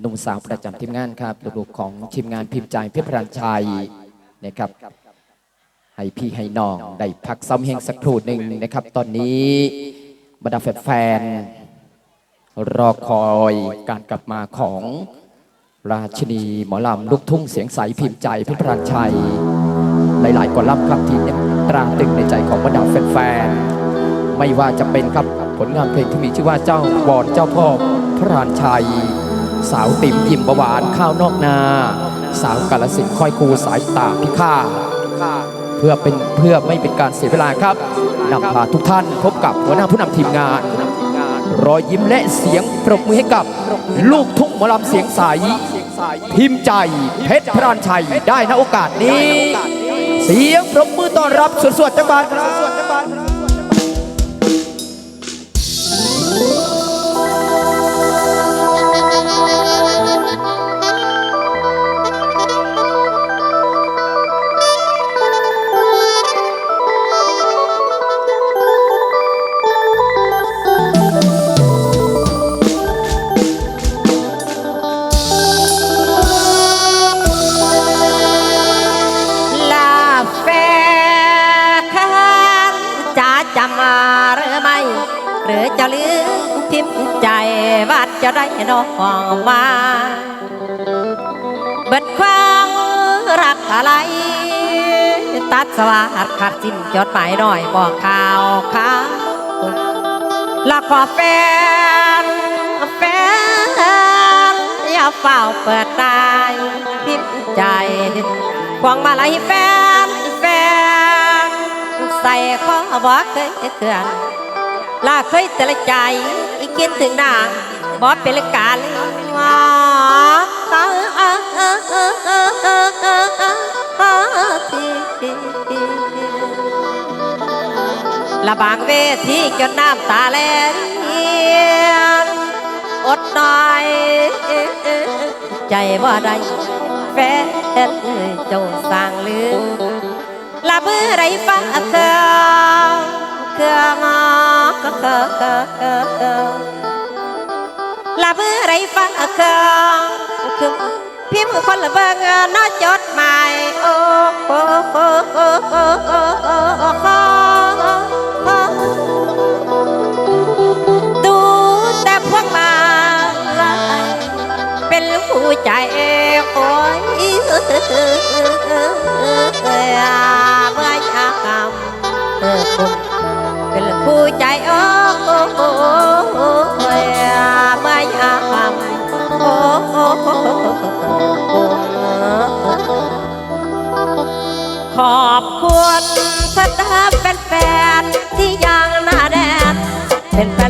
หนุ่มสาวประจำทีมงานครับลูกๆของทีมงานพิมพ์ใจเพื่อพรันชัยนะครับให้พี่ให้น้องได้พักซ้อมเฮงสักครู่หนึ่งนะครับ ตอนนี้บรรดาแฟนๆรอคอยการกลับมาของราชินีหมอลำลูกทุ่งเสียงใสพิมพ์ใจเพื่อพรันชัย หลายๆกอลัมครับที่ยังตราตึงในใจของบรรดาแฟนๆไม่ว่าจะเป็นครับผลงานเพลงที่มีชื่อว่าเจ้าวอนเจ้าพ่อพระรานชัย สาวติ๋มยิ้มประหวานข้าวนอกนา สาวกาลสินธุ์คอยคูสายตาพิฆาเพื่อเป็นเพื่อไม่เป็นการเสียเวลาครับนำพาทุกท่านพบกับหัวหน้าผู้นำทีมงาน รอยยิ้มและเสียงปรบมือให้กับ ลูกทุ่งหมอลำเสียงใสพิมพ์ใจเพชรพรานชัยได้ณโอกาสนี้ เสียงปรบมือต้อนรับสวดๆจังบานครับ จะได้น้องมาเบิดความรักอะไร ตัดสวัสดขัดสิ้นจดหมายหน่อยบอกข่าวข่าวละขอแฟนแฟนอย่าเฝ้าเปิดตายพิมใจควงมาลัยแฟนแฟนใส่ข้อบอกเคยเกินลาเคยแต่ละใจอีกคิดถึงนาง บอเป็นการว่าตาละบางเวทีจนน้ำตาแลนอดหน่อยใจว่าได้แฟนเอ้ยเจ้าสร้างลือละเบื่อไรฟ้าเครื่อเครื่องก็เครื่อง ละเบื่อไรฟ้าเครื่องเคืองพิมพ์คนละเบิงน้อจดหมายโอ้โหโอ้โหโอ้โหโอ้โหดูแต่พวกมาลายเป็นผู้ใจโอ้ยเมื่อยามเออผมเป็นผู้ใจโอ้โอ้ ขอบคุณสตาฟแฟนๆที่ยังหน้าแดนเป็นแฟน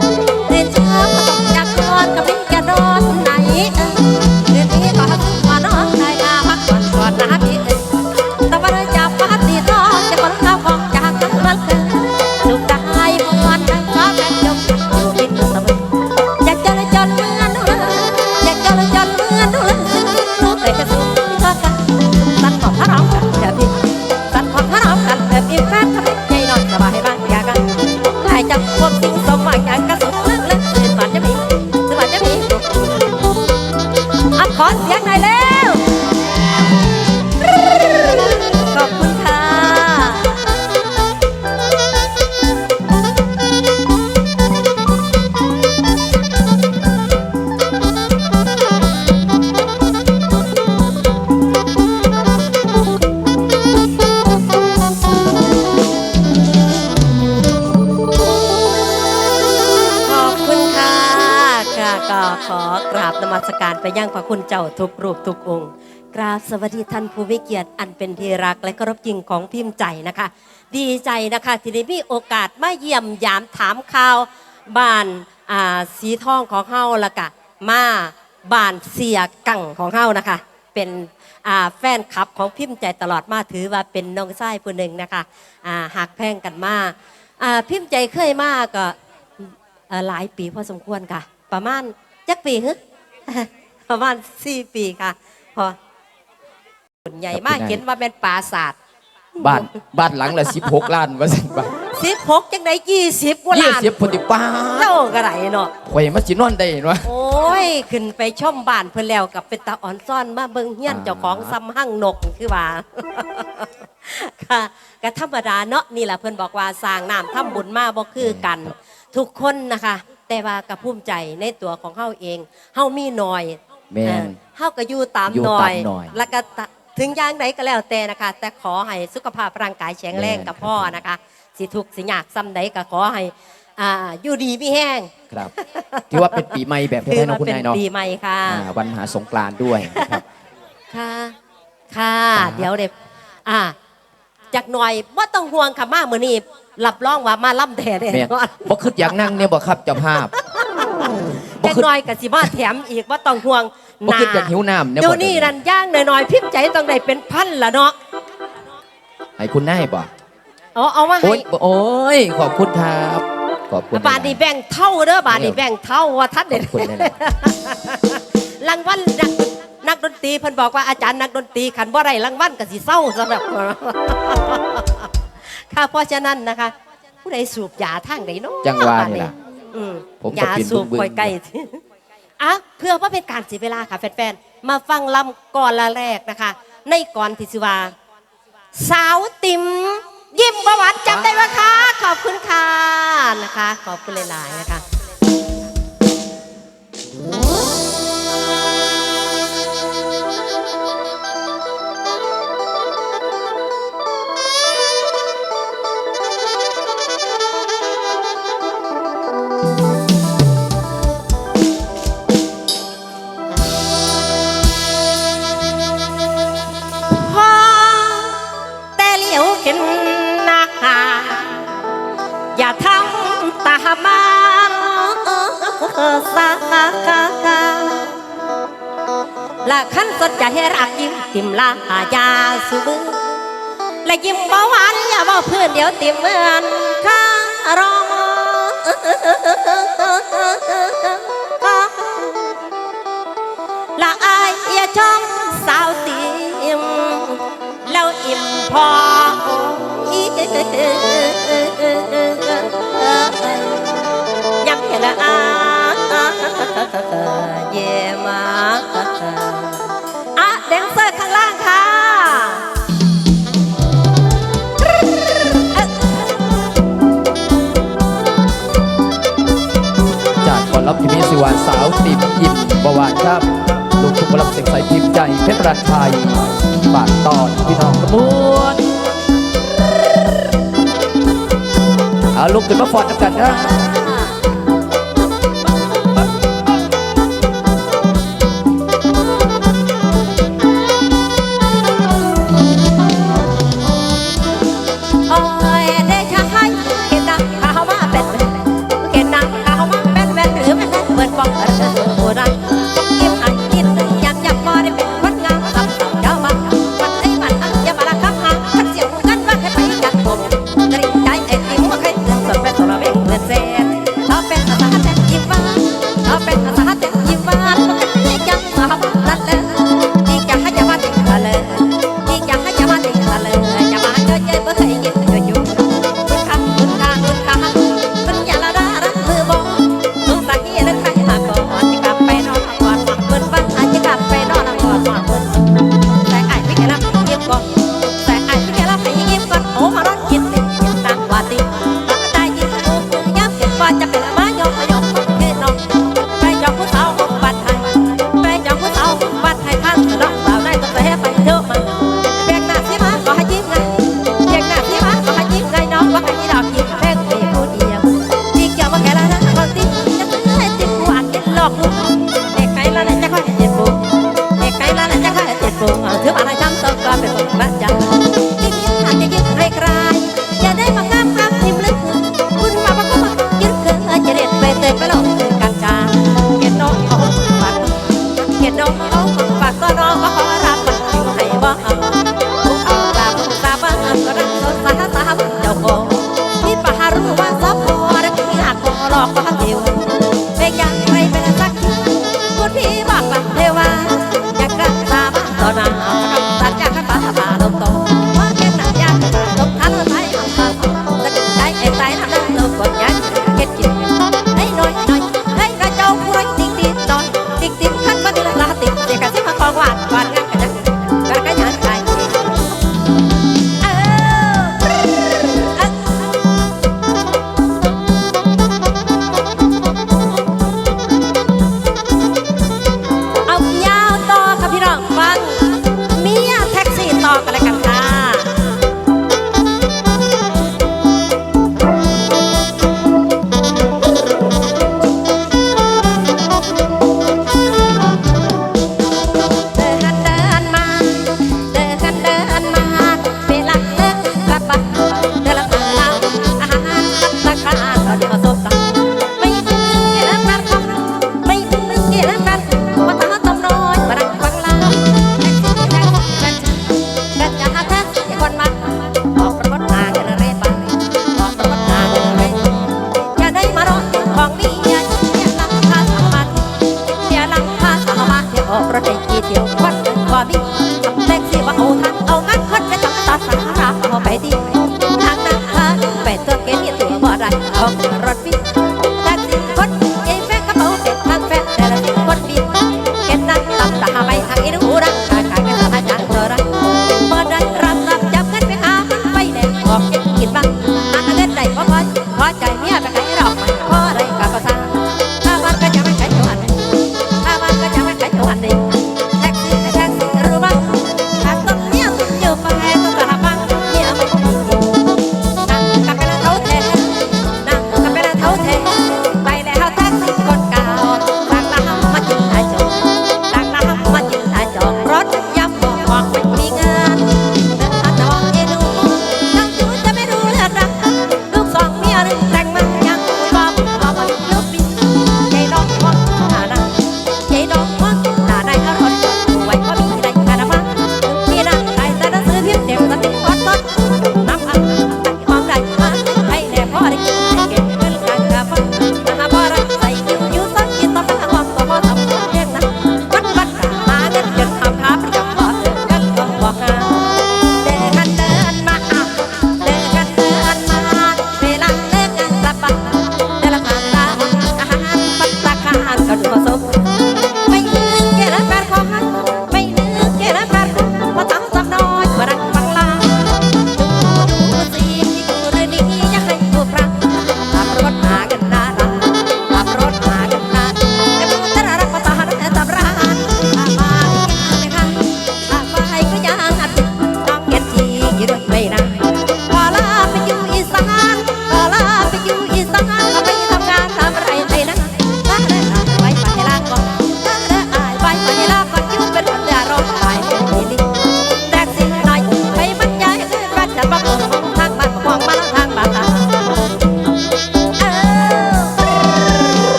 Thank you. ไปยังพระคุณเจ้าทุกรูปทุกองค์ กราบสวัสดีท่านผู้วิเกียรติอันเป็นที่รักและเคารพจริงของพิมพ์ใจนะคะ ดีใจนะคะที่ได้มีโอกาสมาเยี่ยมยามถามข่าวบ้านาสีทองของเฮาละกะมาบ้านเสียกังของเฮานะคะ เป็นแฟนคลับของพิมพ์ใจตลอดมาถือว่าเป็นน้องชายผู้หนึ่งนะคะอ่าหักแพงกันมาาพิมพ์ใจเคยมากก็หลายปีพอสมควรค่ะ ประมาณจักปีฮึ ประมาณสี่ปีค่ะพอผลใหญ่มากครับคุณนายเห็นว่าเป็นปราศาสตร์บ้านบ้านหลังละสิบหกล้านว่าสิบบาทสิบหกจังได้ยี่สิบกว่ายี่ล้านสิบพอดีป้าเล่าก็ไรเนาะข่อยมาสินอนได้เห็นวะโอ้ย ขึ้นไปชมบ้านเพื่อนแล้วกับเป็นตาอ่อนซ่อนมาเบิ่งเฮียนอ่าเจ้าของซ้ำหั่งนกคือว่าค่ะก็ธรรมดาเนาะนี่แหละเพื่อนบอกว่าสร้างน้ำทำบุญมาบ่คือกัน ทุกคนนะคะ แต่ว่ากับภูมิใจในตัวของเฮาเองเฮามีหน่อย แม่นเออเฮาก็อยู่ตามอยู่หน่อตายมหน่อยแล้วก็ตะถึงอย่างไหนก็แล้วแต่นะคะ แต่ขอให้สุขภาพร่างกายแข็งแรงแม่น กับพ่อนะคะ สิทุกข์สิยากซ้ำใดก็ขอให้อ่าอยู่ดีมีแห้งครับที่ว่าเป็นปีใหม่แบบถืแท้อๆเนาะว่าคุณเป็นนายเนาะปีใหม่ค่ะ อ่าวันมหาสงกรานต์ด้วยนะครับ ค่ะ ค่ะอ่าเดี๋ยวเด็อ่าจากหน่อยว่าต้องห่วงค่ะมามือนี้รับรองว่ามาล่ำแทนแน่แม่นอน บ่คิดอยากนั่งเนี่ยบ่ครับเจ้าภาพ บ่จากคิดหน่อยกับสิมาแถมอีกว่าต้องห่วงบ่คิดอยากหิวน้ำเนี่ยเดี๋ยวบ่นี้นั่นย่างหน่อยๆพิมพ์ใจต้องได้เป็นพันละเนาะให้คุณนายบ่เอาเอามาให้โอ้ยโอ้ยขอบคุณครับขอบคุณบาทนี้แบ่งเท่าเด้อบาทนี้แบ่งเท่าว่าท่านขเด็อดบคุณเลยนะรางวัลนักนักดนตรีเพิ่นบอกว่าอาจารย์นักดนตรีขันบ่ไรรางวัลก็สิเศร้าสำหรับ ค่ะเพราะฉะนั้นนะคะ ผู้ใดสูบยาทางใดเนาะจังหวะนี่ล่ะ อืมผมก็ยากินสูบบึ้งๆ คอยใกล้อะเพื่อว่าเป็นการเสียเวลาค่ะแฟนๆ มาฟังลำก่อนละแรกนะคะ ในก่อนที่สิว่าสาวติ๋มยิ้มประวัติจำได้ไหมคะ ขอบคุณค่ะนะคะ ขอบคุณหลายๆนะคะ สาละขันสดจะให้รักยิ้มติมลายาสุบือและยิ้มเบาหวานอย่าเบาเพื่อนเดี๋ยวติมเหมือนข้ารอง เยมาอะแดนเซอร์ข้างล่างค่ะจากกอนรับพิมีสิวานสาวติมยิ้มบวานครับลูกทุกคนรับเสียงใสพิมพ์ใจเพชรรันชัยบาทตอนพี่น้องกระมวลเอาลุกขึ้นมาฟอดกันนะ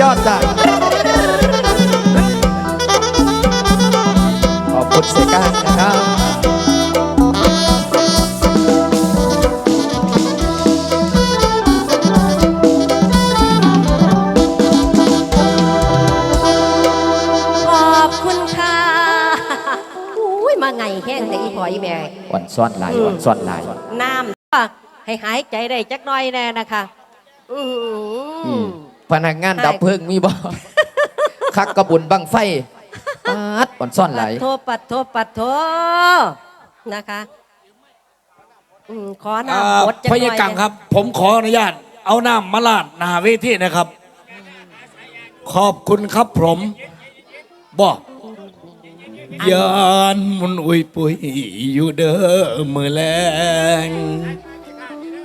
ยอดจ้ะขอบคุณเซก้านะครับขอบคุณค่ะอุ้ยมาไงแห้งแต่อีพออีแม่ อ่อนซ้อนลายขวันซ้อนลายน้ำให้หายใจได้จักน้อยแน่นะคะ อือ พนักงานดับเพลิงมีบ่คักกระบุนบังไฟปัดปอนซ่อนไหลปัดโทปัดโทปัดโทนะคะขอหน้าบดจะพยกังครับ ผมขออนุญาต เอาน้ำมาลาดนาเวทีนะครับ ขอบคุณครับผมบอกยานมุนอุยปุยอยู่เด้อมือแรง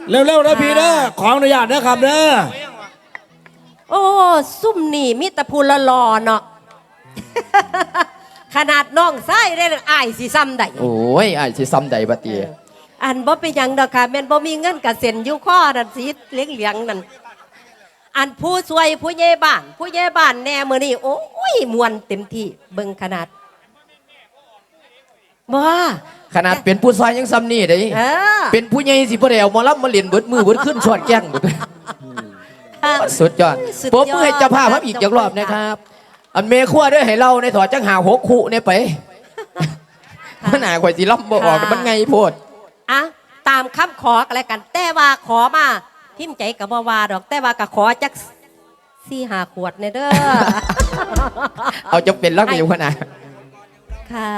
เร็วๆนะพี่เด้ขออนุญาตนะครับเด้อ ซุ่มนี่มีแตะพูละลอเนาะ ขนาดน้องไส้ได้อายสิซ้ำได้โอ้ยไอ้ายสิซ้ำใดบัดเตียอันบ่เป็นหยังดอกค่ะแม่นบ่มีเงินกับเซ็นอยู่ข้อนั่นสิเหลี้ยงเหลียงๆนั่นอันผู้ช่วยผู้ใหญ่บ้าน ผู้ใหญ่บ้านแน่มื้อนี้โอ้ยมวนเต็มที่เบิ่งขนาดบ่ขนาดเป็นผู้ชายยังซ้ำนี่เด้เออเป็นผู้ใหญ่สิบ่ได้เอาหมอลำมาเล่นเบิดมือเบิดขึ้นชอดแก้งเบิด สุดยอดสุดยอดผมเพื่อให้เจ้าภาพครับอีกอย่างรอบนะครับ อันเมฆัวด้วยให้เราในถอดจังหาหกคู่เนี่ยไปมันหนาข่อยสิล่ำบ่ออกมันไงโพดอะตามคำขอกันแล้วกัน แต่ว่าขอมาพิมพ์ใจกับบ่ว่าดอก แต่ว่าก็ขอจักสี่หาขวดในเด้อเอาจะเป็นรักอยู่ขนาดค่ะ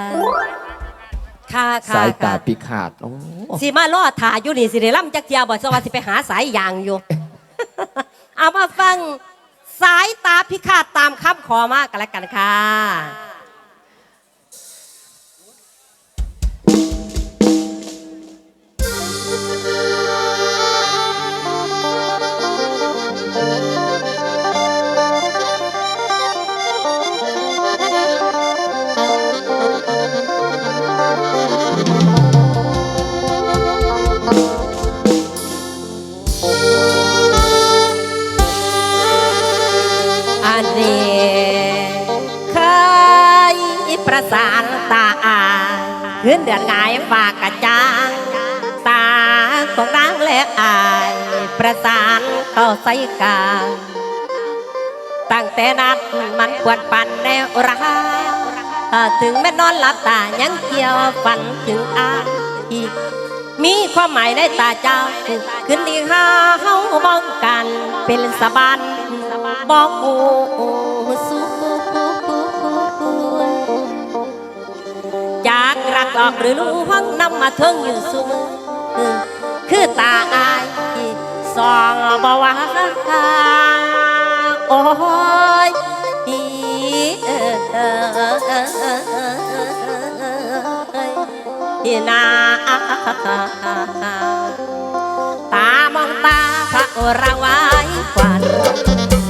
ค่ะค่ะสายตาค่ะพิฆาตโอ้สิมาล่อถ่ายอยู่นี่สิได้ล่ำจักเทียบ่สวัสสิไปหาสายยางอยู่ เอามาฟังสายตาพิฆาตตามคำขอมากันแล้วกันค่ะ เดือนหงายฝากกระจางตาของนางและอายประสานเข้าใส่กลาตั้งแต่นั้นมันปวดปันแนวราถ้าถึงแม่นอนหลับตายังเกี่ยวฝันถึงอาอีกมีความหมายในตาเจ้าขึ้นที่ห้าเฮาบ้องกันเป็นสะบันบอกอ้ จากรักหลอกหรือรู้ห้องนำมาเทิงอยู่สูมือคือตาอายสองบวาโอ้ยอีนาตามองตาพระอระไว้ควัน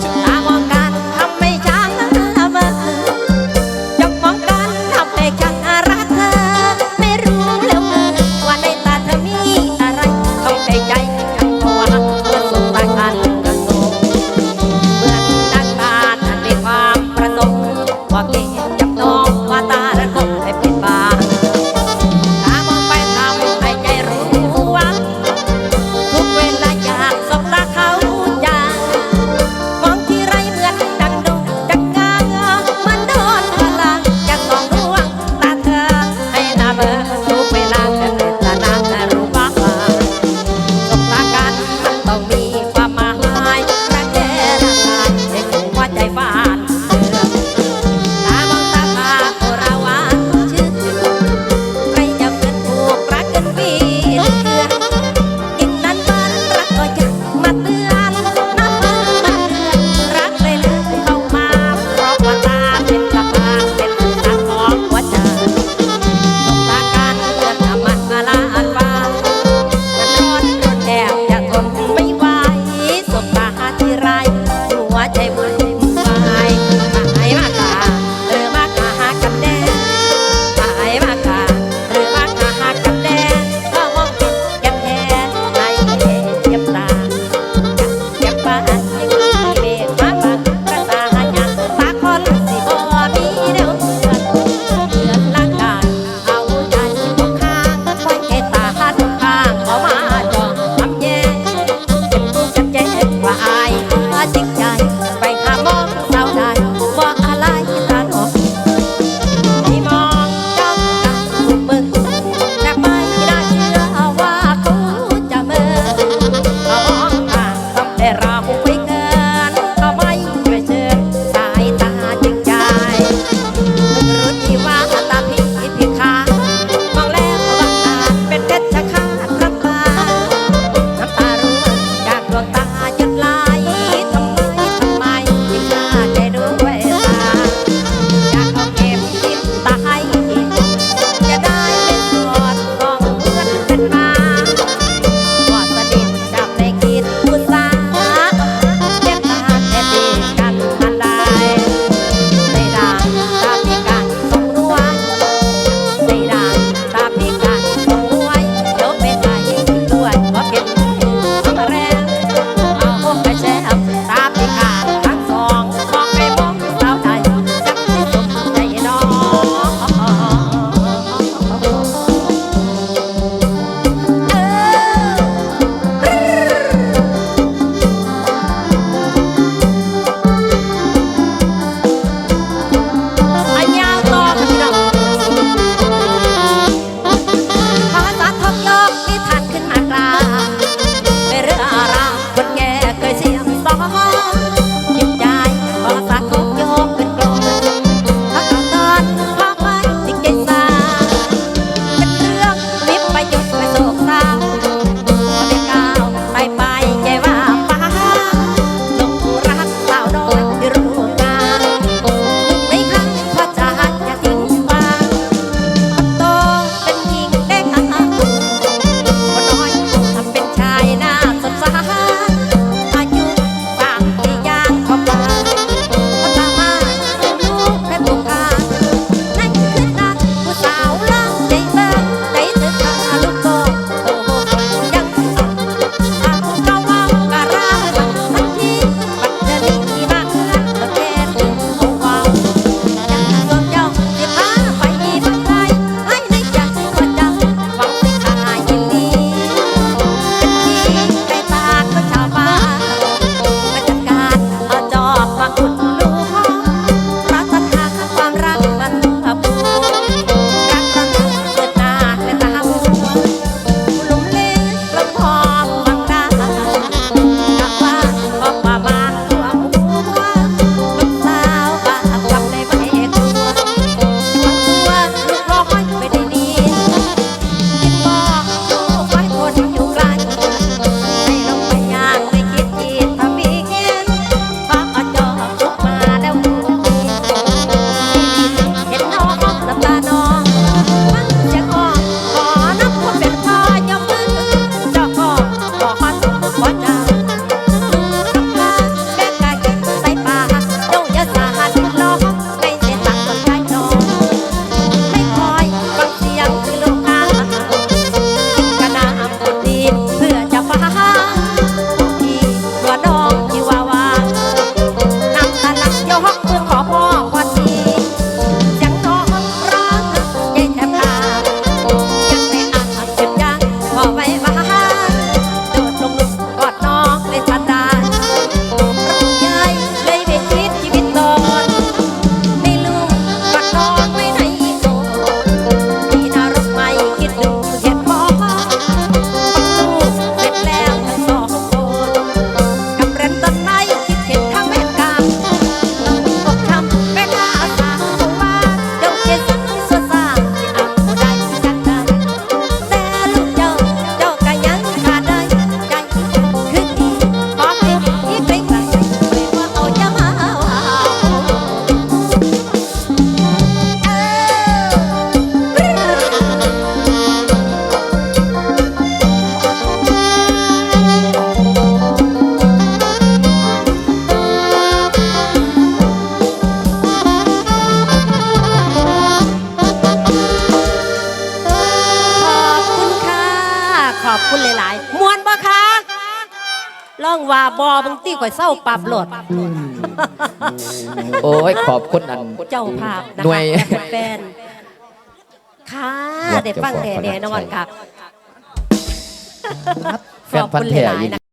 บอบางตีข่อยเศร้าปรับโหลด โอ้ยขอบคุณอัน เจ้าภาพนะหน่วคะยและแฟนๆค่ะได้ฟังแน่ๆนอนค่ะแฟนพันธุ์แท้ขอบคุณหลายอีๆหลีนะ